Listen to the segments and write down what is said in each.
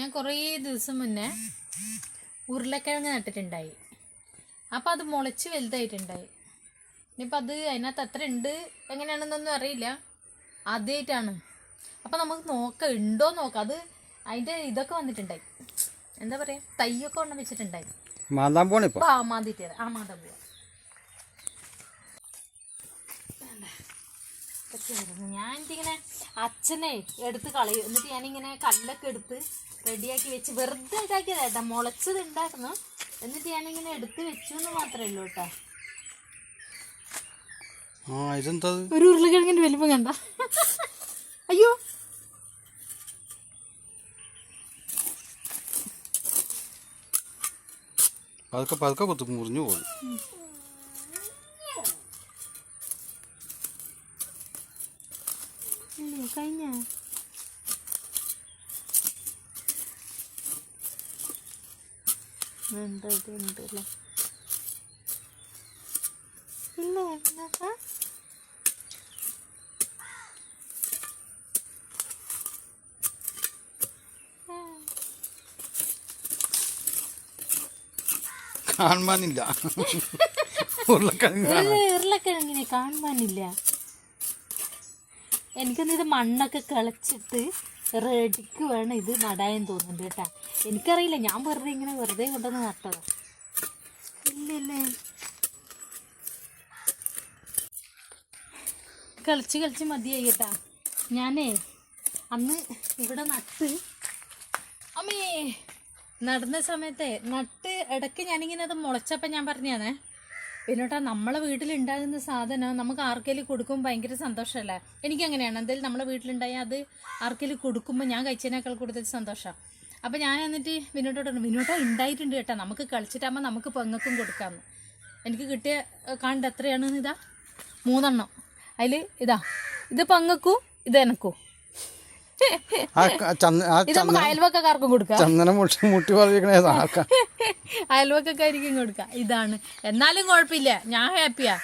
ഞാൻ കുറേ ദിവസം മുന്നേ ഉരുളക്കിഴങ്ങ് നട്ടിട്ടുണ്ടായി. അപ്പോൾ അത് മുളച്ച് വലുതായിട്ടുണ്ടായി. ഇനിയിപ്പോൾ അത് അതിനകത്ത് അത്ര ഉണ്ട് എങ്ങനെയാണെന്നൊന്നും അറിയില്ല. ആദ്യമായിട്ടാണ് അപ്പോൾ നമുക്ക് നോക്കാം ഉണ്ടോ നോക്കാം. അത് അതിന്റെ ഇതൊക്കെ വന്നിട്ടുണ്ടായി. എന്താ പറയുക തൈയൊക്കെ കൊണ്ടു വെച്ചിട്ടുണ്ടായി. മാന്താൻ പോണിപ്പോ അപ്പോൾ ആ മാന്തിട്ട് ആ മാന്താൻ പോവാ ഇതിങ്ങനെ അച്ഛനെ എടുത്ത് കളയും. എന്നിട്ട് ഞാനിങ്ങനെ കല്ലൊക്കെ എടുത്ത് റെഡിയാക്കി വെച്ച് വെറുതെ ഇതാക്കിയതാ കേട്ടോ. മുളച്ചത് ഉണ്ടായിരുന്നു എന്നിട്ട് ഞാനിങ്ങനെ എടുത്ത് വെച്ചു എന്ന് മാത്രമേ ഉള്ളൂ കേട്ടോ. ആ ഇതെന്താ ഒരു ഉരുളക്കിഴങ്ങിന്റെ വലിപ്പം കണ്ട. അയ്യോ. പതുക്കെ പതുക്കെ കുത്തു മുറിഞ്ഞു പോകും. കഴിഞ്ഞ? ഉണ്ട് ഇത് ഉണ്ട് അല്ലേ ഇല്ല എന്നാ കാണാനില്ല ഉരുളക്കിഴങ്ങ് കാണാൻ. ഉരുളക്കിഴങ്ങിനെ കാണുവാനില്ല. എനിക്കൊന്നിത് മണ്ണൊക്കെ കിളച്ചിട്ട് റെഡിക്ക് വേണം ഇത് നടാൻ തോന്നുന്നുണ്ട് കേട്ടാ. എനിക്കറിയില്ല ഞാൻ വെറുതെ ഇങ്ങനെ വെറുതെ കൊണ്ടുവന്ന് നട്ടതാ. ഇല്ലല്ലേ കളിച്ച് കളിച്ച് മതിയായി കേട്ടാ. ഞാനേ അന്ന് ഇവിടെ നട്ട് അമ്മേ നടുന്ന സമയത്തെ നട്ട് ഇടയ്ക്ക് ഞാനിങ്ങനെ അത് മുളച്ചപ്പോൾ ഞാൻ പറഞ്ഞാണേ പിന്നോട്ടാ നമ്മളെ വീട്ടിലുണ്ടാകുന്ന സാധനം നമുക്ക് ആർക്കെങ്കിലും കൊടുക്കുമ്പോൾ ഭയങ്കര സന്തോഷമല്ലേ എനിക്കങ്ങനെയാണ്. എന്തായാലും നമ്മളെ വീട്ടിലുണ്ടായ അത് ആർക്കെങ്കിലും കൊടുക്കുമ്പോൾ ഞാൻ കഴിച്ചതിനേക്കാൾ കൂടുതൽ സന്തോഷമാണ് അപ്പോൾ ഞാൻ എന്നിട്ട് വിനോട്ടോട് വിനോട്ട ഉണ്ടായിട്ടുണ്ട് കേട്ടോ. നമുക്ക് കളിച്ചിട്ടാകുമ്പോൾ നമുക്ക് പെങ്ങൾക്കും കൊടുക്കാമെന്ന് എനിക്ക് കിട്ടിയ കണ്ട എത്രയാണ് ഇതാ? മൂന്നെണ്ണം. അതിൽ ഇതാ ഇത് പെങ്ങൾക്കും ഇത് എനക്കും. ആ ചന്ദ ആ അയൽവക്കക്കാർക്കും കൊടുക്കാം. ചന്ദനം മുട്ടി അയൽവക്കക്കാർക്കും കൊടുക്കാം. ഇതാണ്. എന്നാലും കുഴപ്പമില്ല. ഞാൻ ഹാപ്പിയാ.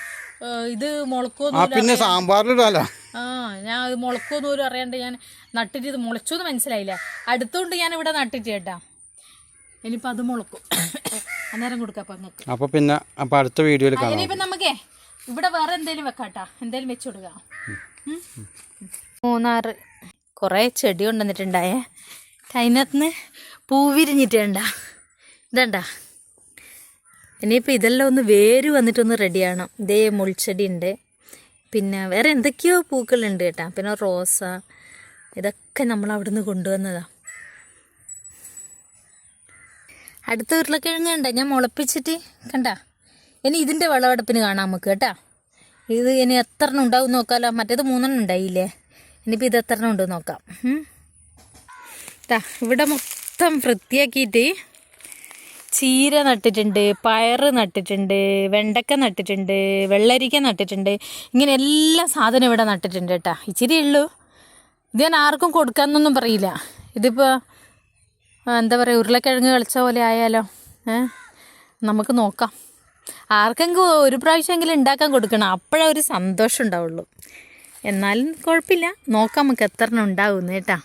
ഇത് ആ മുളക്കോന്നും പിന്നെ സാമ്പാറിലിടാലോ? ആ ഞാൻ ഇത് മുളക്കോന്നും ഒരു അറിയാണ്ട് ഞാൻ നട്ടിട്ട് ഇത് മുളച്ചോന്ന് മനസ്സിലായില്ല. അടുത്തോണ്ട് ഞാൻ ഇവിടെ നട്ടിട്ട് കേട്ടാ. ഇനിയിപ്പോൾ അത് മുളക്കും. അന്നേരം കൊടുക്കാം അപ്പം നിങ്ങൾക്ക് അപ്പൊ പിന്നെ അപ്പൊ അടുത്ത വീഡിയോയിൽ കാണാം. ഇനിയിപ്പം നമുക്കേ ഇവിടെ വേറെ എന്തേലും വെക്കാട്ടാ. എന്തേലും വെച്ചു കൊടുക്കാം? മൂന്നാറ്. കുറേ ചെടി കൊണ്ടുവന്നിട്ടുണ്ടായേ. അതിനകത്തുനിന്ന് പൂ വിരിഞ്ഞിട്ടുണ്ട ഇതണ്ട. ഇനിയിപ്പോൾ ഇതെല്ലാം ഒന്ന് വേര് വന്നിട്ടൊന്ന് റെഡിയാകണം ഇതേ മുൾച്ചെടി ഉണ്ട് പിന്നെ വേറെ എന്തൊക്കെയോ പൂക്കളുണ്ട് കേട്ടാ. പിന്നെ റോസ ഇതൊക്കെ നമ്മൾ അവിടെ നിന്ന് കൊണ്ടുവന്നതാണ് അടുത്ത ഉരുളക്കിഴങ്ങ് കണ്ട? ഞാൻ മുളപ്പിച്ചിട്ട് കണ്ട? ഇനി ഇതിന്റെ വിളവെടുപ്പിന് കാണാം നമുക്ക് കേട്ടാ. ഇത് ഇനി എത്ര എണ്ണം ഉണ്ടാവും നോക്കാലോ. മറ്റേത് മൂന്നെണ്ണം ഉണ്ടായില്ലേ? ഇനിയിപ്പോൾ ഇത് എത്ര ഉണ്ടോ നോക്കാം. ഇവിടെ മൊത്തം വൃത്തിയാക്കിയിട്ട് ചീര നട്ടിട്ടുണ്ട് പയറ് നട്ടിട്ടുണ്ട് വെണ്ടക്ക നട്ടിട്ടുണ്ട് വെള്ളരിക്ക നട്ടിട്ടുണ്ട്. ഇങ്ങനെ എല്ലാ സാധനം ഇവിടെ നട്ടിട്ടുണ്ട് കേട്ടാ. ഇച്ചിരി ഉള്ളൂ. ഇത് ഞാൻ ആർക്കും കൊടുക്കാമെന്നൊന്നും പറയില്ല. ഇതിപ്പോൾ എന്താ പറയുക ഉരുളക്കിഴങ്ങ് കളിച്ച പോലെ ആയാലോ? നമുക്ക് നോക്കാം. ആർക്കെങ്കിലും ഒരു പ്രാവശ്യമെങ്കിലും ഉണ്ടാക്കാൻ കൊടുക്കണം. അപ്പോഴേ ഒരു സന്തോഷം ഉണ്ടാവുള്ളൂ. എന്നാലും കുഴപ്പമില്ല. നോക്കാം നമുക്ക് എത്ര എണ്ണം ഉണ്ടാവുമെന്ന് കേട്ടാ.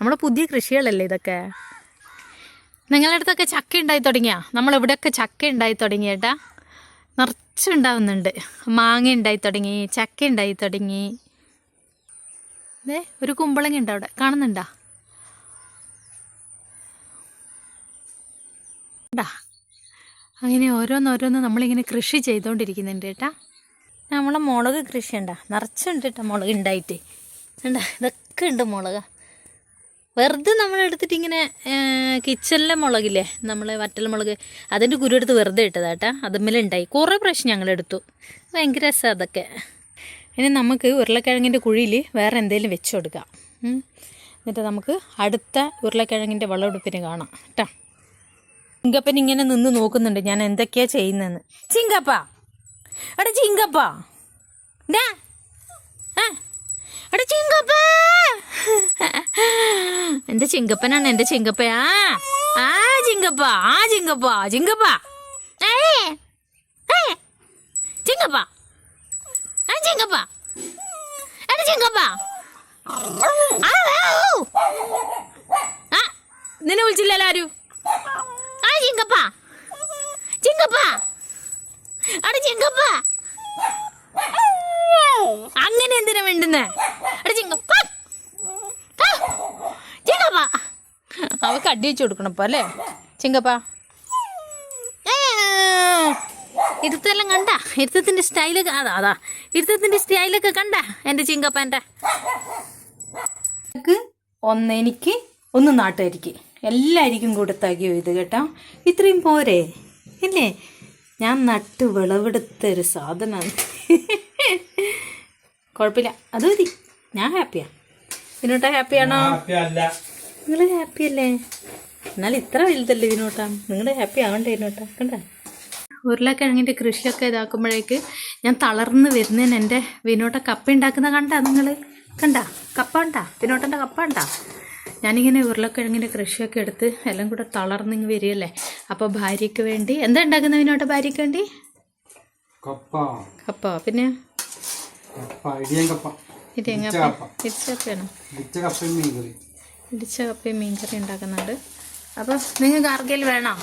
നമ്മുടെ പുതിയ കൃഷികളല്ലേ ഇതൊക്കെ? നിങ്ങളുടെ അടുത്തൊക്കെ ചക്ക ഉണ്ടായി തുടങ്ങിയാ? നമ്മളെവിടെയൊക്കെ ചക്ക ഉണ്ടായി തുടങ്ങി കേട്ടാ. നിറച്ചുണ്ടാവുന്നുണ്ട് മാങ്ങ ഉണ്ടായി തുടങ്ങി ചക്ക ഉണ്ടായി തുടങ്ങി. ദേ ഒരു കുമ്പളങ്ങ ഉണ്ട് അവിടെ. കാണുന്നുണ്ടാ? അങ്ങനെ ഓരോന്നോരോന്ന് നമ്മളിങ്ങനെ കൃഷി ചെയ്തുകൊണ്ടിരിക്കുന്നുണ്ട് കേട്ടാ. നമ്മളെ മുളക് കൃഷി ഉണ്ടാ? നിറച്ചുണ്ട് മുളക് ഉണ്ടായിട്ട്. ഉണ്ടാ ഇതൊക്കെ ഉണ്ട് മുളക്. വെറുതെ നമ്മളെടുത്തിട്ട് ഇങ്ങനെ കിച്ചണിലെ മുളകില്ലേ? നമ്മൾ വറ്റൽ മുളക്. അതിന്റെ കുരു എടുത്ത് വെറുതെ ഇട്ടതാ കേട്ടാ അതുമ്മലുണ്ടായി കുറേ പ്രാവശ്യം ഞങ്ങളെടുത്തു ഭയങ്കര രസം അതൊക്കെ. ഇനി നമുക്ക് ഉരുളക്കിഴങ്ങിന്റെ കുഴിയിൽ വേറെ എന്തെങ്കിലും വെച്ച് കൊടുക്കാം. എന്നിട്ട് നമുക്ക് അടുത്ത ഉരുളക്കിഴങ്ങിന്റെ വിളവെടുപ്പിന് കാണാം കേട്ടോ ചിങ്കപ്പൻ ഇങ്ങനെ നിന്ന് നോക്കുന്നുണ്ട്. ഞാൻ എന്തൊക്കെയാ ചെയ്യുന്നതെന്ന് ചിങ്കപ്പ! എടാ ചിങ്കപ്പ. എടാ ചിങ്കപ്പ. എന്റെ ചിങ്കപ്പനാണ് എന്റെ ചിങ്കപ്പ. ആ. ആ ചിങ്കപ്പ. ആ ചിങ്കപ്പ. ചിങ്കപ്പ. ചിങ്കപ്പ. ആ ചിങ്കപ്പ. എടാ ചിങ്കപ്പ. നിന്നെ വിളിച്ചില്ലല്ലോ ആരും? ആ ചിങ്കപ്പ. ചിങ്കപ്പ. അവിടെ ചിങ്കപ്പ അങ്ങനെ എന്തിനാ വേണ്ടുന്നേ അവിടെ ചിങ്കപ്പ ചിങ്കപ്പ അവക്ക് അടി വെച്ച് കൊടുക്കണം ഇപ്പൊ അല്ലേ? ചിങ്കപ്പ ഇരുത്തെല്ലാം കണ്ട? ഇരുത്തത്തിന്റെ സ്റ്റൈലൊക്കെ അതാ അതാ. ഇരുത്തത്തിന്റെ സ്റ്റൈലൊക്കെ കണ്ട എന്റെ ചിങ്കപ്പന്റെ ഒന്ന് എനിക്ക് ഒന്ന് നാട്ടുകാരിക്ക്. എല്ലാവർക്കും കൊടുത്താക്കിയോ ഇത് കേട്ടോ? ഇത്രയും പോരെ ഇല്ലേ? ഞാൻ നട്ട് വിളവെടുത്ത ഒരു സാധനമാണ് കുഴപ്പമില്ല. അത് മതി. ഞാൻ ഹാപ്പിയാ. വിനോട്ട ഹാപ്പിയാണോ? നിങ്ങൾ ഹാപ്പി അല്ലേ എന്നാൽ ഇത്ര വലുതല്ലേ വിനോട്ട. നിങ്ങൾ ഹാപ്പി ആവണ്ടേ വിനോട്ട. കണ്ട? ഉരുളക്കിഴങ്ങിന്റെ കൃഷിയൊക്കെ ഇതാക്കുമ്പോഴേക്ക് ഞാൻ തളർന്ന് വരുന്നതിന് എന്റെ വിനോട്ട കപ്പ ഉണ്ടാക്കുന്ന കണ്ട നിങ്ങൾ കണ്ട? കപ്പ ഉണ്ടാ? വിനോട്ടന്റെ കപ്പ ഉണ്ടാ? ഞാനിങ്ങനെ ഉരുളക്കിഴങ്ങിന്റെ കൃഷിയൊക്കെ എടുത്ത് എല്ലാം കൂടെ തളർന്നിങ്ങ് വരികയല്ലേ? അപ്പോൾ ഭാര്യയ്ക്ക് വേണ്ടി എന്താ ഉണ്ടാക്കുന്ന വിനോട്ട ഭാര്യയ്ക്ക് വേണ്ടി? കപ്പ. കപ്പ. പിന്നെ? ഇടിച്ച കപ്പയും മീൻകറി. ഉണ്ടാക്കുന്നുണ്ട്. അപ്പം നിങ്ങൾക്ക് ആർക്കെങ്കിലും വേണോ?